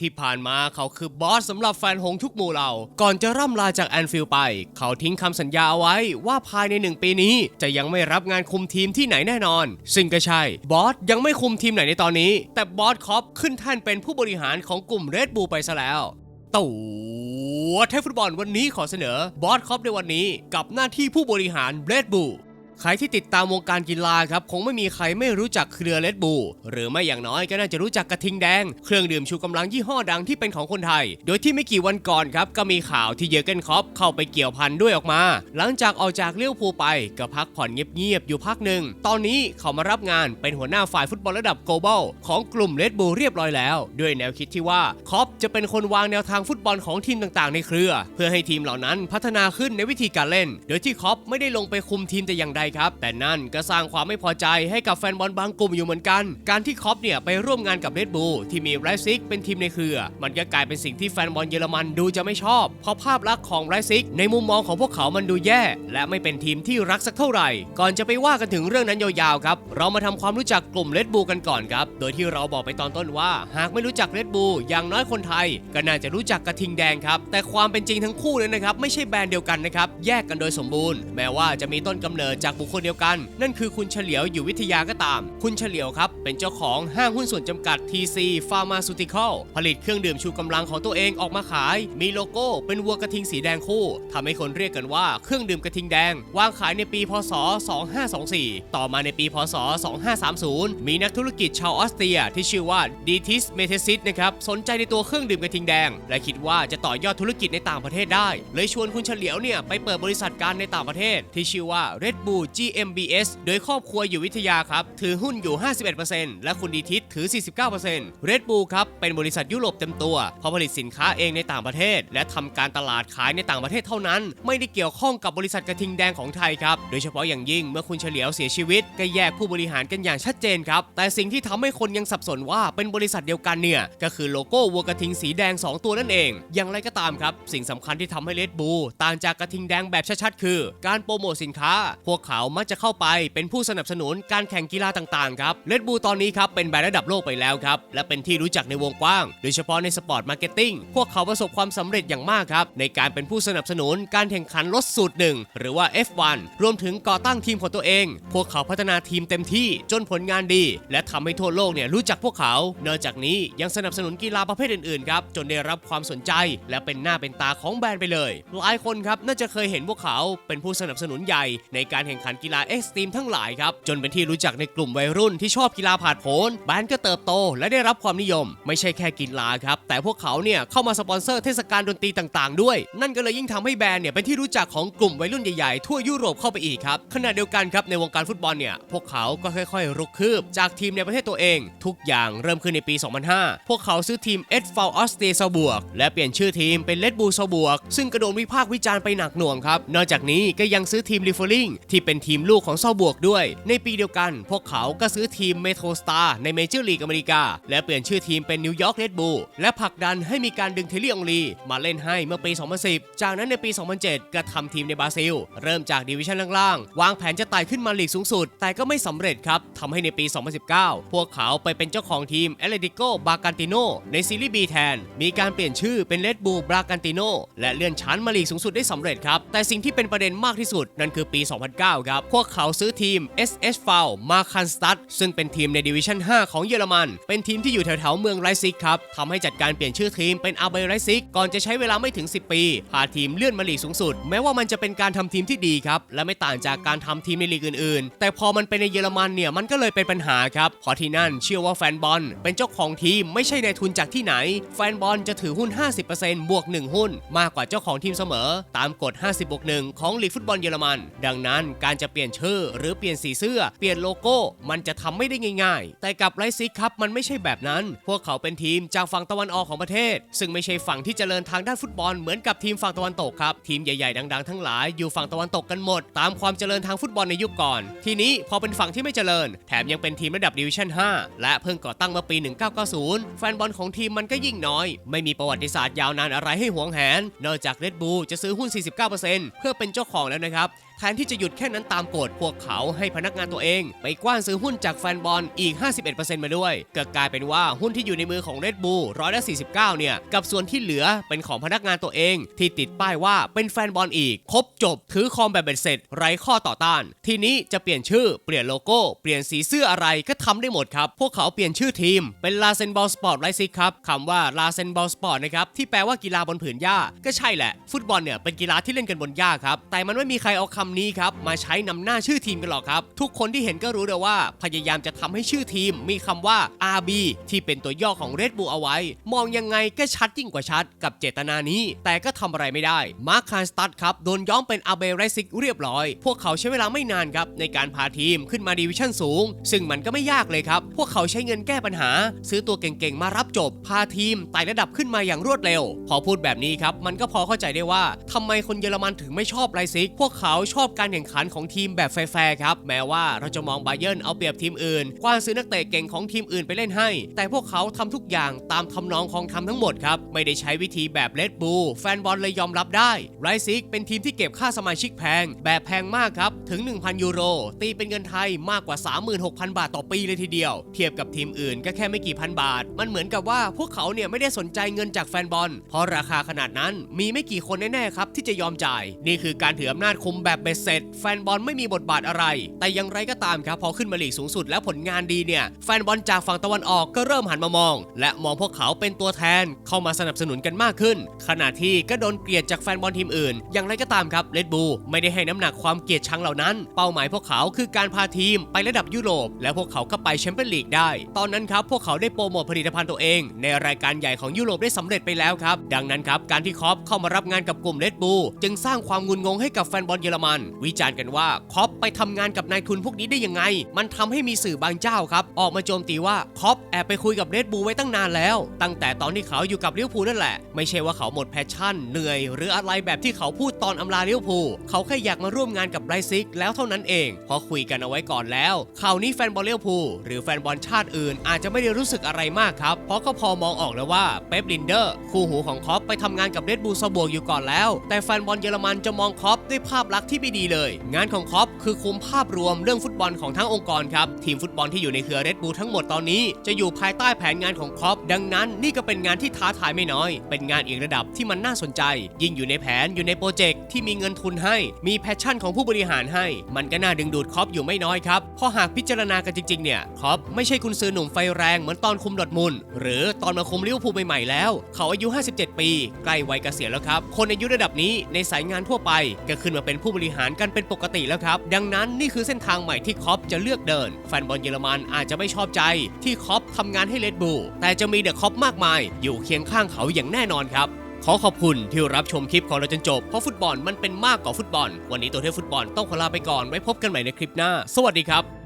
ที่ผ่านมาเขาคือบอสสำหรับแฟนหงทุกหมู่เหล่า ก่อนจะร่ำลาจากแอนฟิลไป เขาทิ้งคำสัญญาเอาไว้ว่าภายในหนึ่งปีนี้จะยังไม่รับงานคุมทีมที่ไหนแน่นอน ซึ่งก็ใช่ บอสยังไม่คุมทีมไหนในตอนนี้ แต่บอสคอปขึ้นแท่นเป็นผู้บริหารของกลุ่มเรดบูไปซะแล้วตัวเทพฟุตบอลวันนี้ขอเสนอบอสคอปในวันนี้กับหน้าที่ผู้บริหารเรดบู ใครที่ติดตามวงการกีฬาครับคงไม่มีใครไม่รู้จักเครือเลดบูหรือไม่อย่างน้อยก็น่าจะรู้จักกระทิงแดง เครื่องดื่มชูกำลังยี่ห้อดังที่เป็นของคนไทย โดยที่ไม่กี่วันก่อนครับก็มีข่าวที่เยอร์เกนคอปเข้าไปเกี่ยวพันด้วยออกมา หลังจากออกจากเลี้ยวภูไปก็พักผ่อนเงียบๆอยู่พักหนึ่ง ตอนนี้เขามารับงานเป็นหัวหน้าฝ่ายฟุตบอลระดับ global ของกลุ่มเลดบูเรียบร้อยแล้ว ด้วยแนวคิดที่ว่าคอปจะเป็นคนวางแนวทางฟุตบอลของทีมต่างๆ ในเครือ เพื่อให้ทีมเหล่านั้นพัฒนาขึ้นในวิธีการเล่น โดยที่คอปไม่ได้ลงไปคุมทีมแต่อย่างใดครับ แต่นั่นก็สร้างความไม่พอใจให้กับแฟนบอลบางกลุ่มอยู่เหมือนกัน การที่คอปเนี่ยไปร่วมงานกับเรดบูที่มีไรซิกเป็นทีมในเครือ มันก็กลายเป็นสิ่งที่แฟนบอลเยอรมันดูจะไม่ชอบ เพราะภาพลักษณ์ของไรซิกในมุมมองของพวกเขามันดูแย่ และไม่เป็นทีมที่รักสักเท่าไหร่ ก่อนจะไปว่ากันถึงเรื่องนั้นยาวๆครับ เรามาทำความรู้จักกลุ่มเรดบูกันก่อนครับ โดยที่เราบอกไปตอนต้นว่า หากไม่รู้จักเรดบูอย่างน้อยคนไทย ก็น่าจะรู้จักกระทิงแดงครับ แต่ความเป็นจริงทั้งคู่เลยนะครับไม่ใช่แบรนด์เดียวกันนะครับแยกกันโดยสมบูรณ์ แม้ว่าจะมีต้นกำเนิดจากบุคคลเดียวกัน นั่นคือคุณเฉลียวอยู่วิทยาก็ตาม คุณเฉลียวครับ เป็นเจ้าของห้างหุ้นส่วนจำกัด TC Pharmaceutical ผลิตเครื่องดื่มชูกำลังของตัวเองออกมาขาย มีโลโก้เป็นวัวกระทิงสีแดงคู่ทำให้คนเรียกกันว่าเครื่องดื่มกระทิงแดง วางขายในปี พศ 2524 ต่อมาในปี พศ 2530 มีนักธุรกิจชาวออสเตรีย ที่ชื่อว่าดีทิสเมเทซิสนะครับสนใจในตัวเครื่องดื่มกระทิงแดง และคิดว่าจะต่อยอดธุรกิจในต่างประเทศได้ เลยชวนคุณเฉลียวเนี่ยไปเปิดบริษัทการในต่างประเทศที่ชื่อว่า Red Bull GmbS โดยครอบครัวอยู่วิทยาครับ ถือหุ้นอยู่ 51%และคุณดีทิสถือ 49% Red Bull ครับ เป็นบริษัทยุโรปเต็มตัวเพราะผลิตสินค้าเองในต่างประเทศ และทำการตลาดขายในต่างประเทศเท่านั้น ไม่ได้เกี่ยวข้องกับบริษัทกระทิงแดงของไทยครับ โดยเฉพาะอย่างยิ่งเมื่อคุณเฉลียวเสียชีวิตก็แยกผู้บริหารกันอย่างชัดเจนครับ แต่สิ่งที่ทำให้คนยังสับสนว่าเป็นบริษัทเดียวกันเนี่ยก็คือโลโก้วัวกระทิงสีแดง 2 ตัวนั่นเอง อย่างไรก็ตามครับ สิ่งสำคัญที่ทำให้เลดบูต่างจากกระทิงแดงแบบชัดๆคือ การโปรโมทสินค้าพวกเขามักจะเข้าไปเป็นผู้สนับสนุนการแข่งกีฬาต่างๆครับเลดบูตอนนี้ครับเป็นแบรนด์ระดับโลกไปแล้วครับและเป็นที่รู้จักในวงกว้าง โดยเฉพาะในสปอร์ตมาร์เก็ตติ้งพวกเขาประสบความสำเร็จอย่างมากครับในการเป็นผู้สนับสนุนการแข่งขันรถสูตรหนึ่งหรือว่า F1 รวมถึงก่อตั้งทีมของตัวเอง พวกเขาพัฒนาทีมเต็มที่จนผลงานดี และทำให้ทั่วโลกเนี่ยรู้จักพวกเขา นอกจากนี้ยังสนับสนุนกีฬาประเภทอื่นๆครับจนได้รับความสนใจ และเป็นหน้าเป็นตาของแบรนด์ไปเลย หลายคนครับน่าจะเคยเห็นพวกเขาเป็นผู้สนับสนุนใหญ่ในการแข่งขันกีฬาเอ็กซ์ตรีมทั้งหลายครับ จนเป็นที่รู้จักในกลุ่มวัยรุ่นที่ชอบกีฬาผาดโผนแบรนด์ก็เติบโต และได้รับความนิยม ไม่ใช่แค่กีฬาครับ แต่พวกเขาเนี่ยเข้ามาสปอนเซอร์เทศกาลดนตรีต่างๆ ด้วย นั่นก็เลยยิ่งทำให้แบรนด์เนี่ยเป็นที่รู้จักของกลุ่มวัยรุ่นใหญ่ๆ ทั่วยุโรปเข้าไปอีกครับขณะเดียวกันครับในวงการฟุตบอลเนี่ยพวกเขาก็ค่อยๆ รุกคืบ จากทีมในประเทศตัวเอง ทุกอย่างเริ่มขึ้นในปี 2005 พวกเขาซื้อทีมเอสฟาออสเตซาบวก และเปลี่ยนชื่อทีมเป็นเลดบูซาบวก ซึ่งกระโดนวิพากษ์วิจารณ์ไปหนักหน่วงครับนอกจากนี้ก็ยังซื้อทีมลิฟเฟอริงที่เป็น็นทีมลูกของซาบวกด้วย ในปีเดียวกัน พวกเขาก็ซื้อทีมเมโทรสตาร์ในเมเจอร์ลีกอเมริกา และเปลี่ยนชื่อทีมเป็นนิวยอร์กเลดบูและผลักดันให้มีการดึงเทลลี่องลีมาเล่นให้เมื่อปี 2010 จากนั้นในปี 2007 ก็ทำทีมในบราซิล เริ่มจากดิวิชั่นล่างๆ วางแผนจะไต่ขึ้นมาลีกสูงสุด แต่ก็ไม่สำเร็จครับทำให้ในปี 2019 พวกเขาไปเป็นเจ้าของทีมเอเลติโกบากันติโนในซีรีส์ B แทน มีการเปลี่ยนชื่อเป็นเลดบูบรากันติโนและเลื่อนชั้นมาลีกสูงสุดได้สำเร็จครับ แต่สิ่งที่เป็นประเด็นมากที่สุดนั่นคือปี 2009ครับ พวกเขาซื้อทีม SS f a u มาคันสตัดซึ่งเป็นทีมในดิวิชั่น 5 ของเยอรมัน เป็นทีมที่อยู่แถวๆเมืองไรซิกครับทำให้จัดการเปลี่ยนชื่อทีมเป็นอาเบไรซิก ก่อนจะใช้เวลาไม่ถึง 10 ปี พาทีมเลื่อนมาลีกสูงสุด แม้ว่ามันจะเป็นการทำทีมที่ดีครับ และไม่ต่างจากการทำทีมในลีกอื่นๆ แต่พอมันเป็นในเยอรมันเนี่ยมันก็เลยเป็นปัญหาครับเพราะที่นั่นเชื่อว่าแฟนบอลเป็นเจ้าของทีมไม่ใช่ในทุนจากที่ไหน แฟนบอลจะถือหุ้น 50%บวก 1 หุ้น มากกว่าเจ้าของทีมเสมอ ตามกฎ 50บวก1ของลีกฟุตบอลเยอรมัน ดังนั้นการจะเปลี่ยนชื่อ หรือเปลี่ยนสีเสื้อ เปลี่ยนโลโก้ มันจะทำไม่ได้ง่าย ๆ แต่กับไรซิกครับมันไม่ใช่แบบนั้น พวกเขาเป็นทีมจากฝั่งตะวันออกของประเทศ ซึ่งไม่ใช่ฝั่งที่เจริญทางด้านฟุตบอลเหมือนกับทีมฝั่งตะวันตกครับทีมใหญ่ๆดังๆทั้งหลายอยู่ฝั่งตะวันตกกันหมด ตามความเจริญทางฟุตบอลในยุคก่อน ทีนี้พอเป็นฝั่งที่ไม่เจริญ แถมยังเป็นทีมระดับดิวิชั่น 5 และเพิ่งก่อตั้งเมื่อปี 1990 แฟนบอลของทีมมันก็ยิ่งน้อย ไม่มีประวัติศาสตร์ยาวนานอะไรให้หวงแหน นอกจากเรดบูจะซื้อหุ้น 49%เพื่อเป็นเจ้าของแล้วนะครับแทนที่จะหยุดแค่นั้นตามกฎพวกเขาให้พนักงานตัวเอง ไปกว้านซื้อหุ้นจากแฟนบอลอีก 51%มาด้วยก็กลายเป็นว่าหุ้นที่อยู่ในมือของ Red Bull ร้อยละ49 เนี่ย กับส่วนที่เหลือเป็นของพนักงานตัวเอง ที่ติดป้ายว่าเป็นแฟนบอลอีก ครบจบ ถือคองแบบเบ็ดเสร็จ ไร้ข้อต่อต้าน ทีนี้จะเปลี่ยนชื่อ เปลี่ยนโลโก้ เปลี่ยนสีเสื้ออะไรก็ทำได้หมดครับ พวกเขาเปลี่ยนชื่อทีม เป็นลาเซนบอลสปอร์ตไรซิกครับคำว่าลาเซนบอลสปอร์ตนะครับ ที่แปลว่ากีฬาบนผืนหญ้า ก็ใช่แหละ ฟุตบอลเนี่ยเป็นกีฬาที่เล่นกันบนหญ้าครับ แต่มันไม่มีใครเอาคำนี้ครับมาใช้นำหน้าชื่อทีมกันหรอกครับ ทุกคนที่เห็นก็รู้เลยว่า พยายามจะทำให้ชื่อทีมมีคำว่า RB ที่เป็นตัวย่อของ Red Bull เอาไว้ มองยังไงก็ชัดยิ่งกว่าชัดกับเจตนานี้ แต่ก็ทำอะไรไม่ได้ มาร์คคานสตัดครับ โดนย้อมเป็นอาเบไรซิกเรียบร้อย พวกเขาใช้เวลาไม่นานครับ ในการพาทีมขึ้นมาดีวิชั่นสูง ซึ่งมันก็ไม่ยากเลยครับ พวกเขาใช้เงินแก้ปัญหา ซื้อตัวเก่งๆมารับจบ พาทีมไต่ระดับขึ้นมาอย่างรวดเร็ว พอพูดแบบนี้ครับมันก็พอเข้าใจได้ว่าทำไมคนเยอรมันถึงไม่ชอบไรซิก พวกเขาชอบการแข่งขันของทีมแบบแฟร์ครับ แม้ว่าเราจะมองไบเยิร์นเอาเปรียบทีมอื่นกว้านซื้อนักเตะเก่งของทีมอื่นไปเล่นให้ แต่พวกเขาทำทุกอย่างตามทำนองของทำทั้งหมดครับ ไม่ได้ใช้วิธีแบบเลดบูแฟนบอลเลยยอมรับได้ไรซิกเป็นทีมที่เก็บค่าสมาชิกแพง แบบแพงมากครับ ถึง 1,000 ยูโร ตีเป็นเงินไทยมากกว่า 36,000 บาทต่อปีเลยทีเดียว เทียบกับทีมอื่นก็แค่ไม่กี่พันบาท มันเหมือนกับว่าพวกเขาเนี่ยไม่ได้สนใจเงินจากแฟนบอล เพราะราคาขนาดนั้นมีไม่กี่คนแน่ๆครับที่จะยอมจ่าย นี่คือการถืออำนาจคุมแบบเบ็ดเสร็จแฟนบอลไม่มีบทบาทอะไร แต่อย่างไรก็ตามครับพอขึ้นมาลีกสูงสุดแล้วผลงานดีเนี่ยแฟนบอลจากฝั่งตะวันออกก็เริ่มหันมามอง และมองพวกเขาเป็นตัวแทนเข้ามาสนับสนุนกันมากขึ้น ขณะที่ก็โดนเกลียดจากแฟนบอลทีมอื่น อย่างไรก็ตามครับเลดบูไม่ได้ให้น้ำหนักความเกลียดชังเหล่านั้น เป้าหมายพวกเขาคือการพาทีมไประดับยุโรป และพวกเขาก็ไปแชมเปี้ยนลีกได้ ตอนนั้นครับพวกเขาได้โปรโมทผลิตภัณฑ์ตัวเอง ในรายการใหญ่ของยุโรปได้สำเร็จไปแล้วครับดังนั้นครับการที่คอปเข้ามารับงานกับกลุ่มเลดบูจึงสร้างความงุนงงให้กับแฟนบอลเยอรมัน วิจารณ์กันว่าคอปไปทำงานกับนายทุนพวกนี้ได้ยังไง มันทำให้มีสื่อบางเจ้าครับ ออกมาโจมตีว่าคอปแอบไปคุยกับเรดบูไว้ตั้งนานแล้ว ตั้งแต่ตอนที่เขาอยู่กับเลิเวพูนั่นแหละ ไม่ใช่ว่าเขาหมดแพชชั่น เหนื่อย หรืออะไรแบบที่เขาพูดตอนอำลาลิเวอร์พูเขาแค่อยากมาร่วมงานกับไรซิกแล้วเท่านั้นเองเพอคุยกันเอาไว้ก่อนแล้วข่าวนี้แฟนบอลเลิเวพูหรือแฟนบอลชาติอื่น อาจจะไม่ได้รู้สึกอะไรมากครับเพราะก็พอมองออกแล้วว่าเป๊ปลินเดอร์คู่หูของคอปไปทำงานกับเรดบูลซบวกอยู่ก่อนแล้ว แต่แฟนบอลเยอรมันจะมองคอปด้วยภาพลักษณ์ที่ไม่ดีเลยงานของคอปคือคุมภาพรวมเรื่องฟุตบอลของทั้งองค์กรครับ ทีมฟุตบอลที่อยู่ในเครือเรดบูลทั้งหมดตอนนี้ จะอยู่ภายใต้แผนงานของคอปดังนั้นนี่ก็เป็นงานที่ท้าทายไม่น้อย เป็นงานอีกระดับที่มันน่าสนใจ ยิ่งอยู่ในแผนอยู่ในโปรเจกต์ที่มีเงินทุนให้ มีแพชชั่นของผู้บริหารให้ มันก็น่าดึงดูดคอปอยู่ไม่น้อยครับเพราะหากพิจารณากันจริงๆเนี่ยคอปไม่ใช่คุณซื้อหนุ่มไฟแรงเหมือนตอนคุมดอร์ทมุนหรือตอนมาคุมลิเวอร์พูลใหม่ๆแล้ว เขาอายุ 57 ปีใกล้วัยเกษียณแล้วครับคนอายุระดับนี้ในสายงานทั่วไปก็ขึ้นมาเป็นผู้บริหารกันเป็นปกติแล้วครับ ดังนั้นนี่คือเส้นทางใหม่ที่คอปจะเลือกเดิน แฟนบอลเยอรมันอาจจะไม่ชอบใจที่คอปทำงานให้เลดบูแต่จะมีเดอะคอปมากมาย อยู่เคียงข้างเขาอย่างแน่นอนครับขอขอบคุณที่รับชมคลิปของเราจนจบ เพราะฟุตบอลมันเป็นมากกว่าฟุตบอล วันนี้ตัวเทพฟุตบอลต้องขอลาไปก่อน ไว้พบกันใหม่ในคลิปหน้า สวัสดีครับ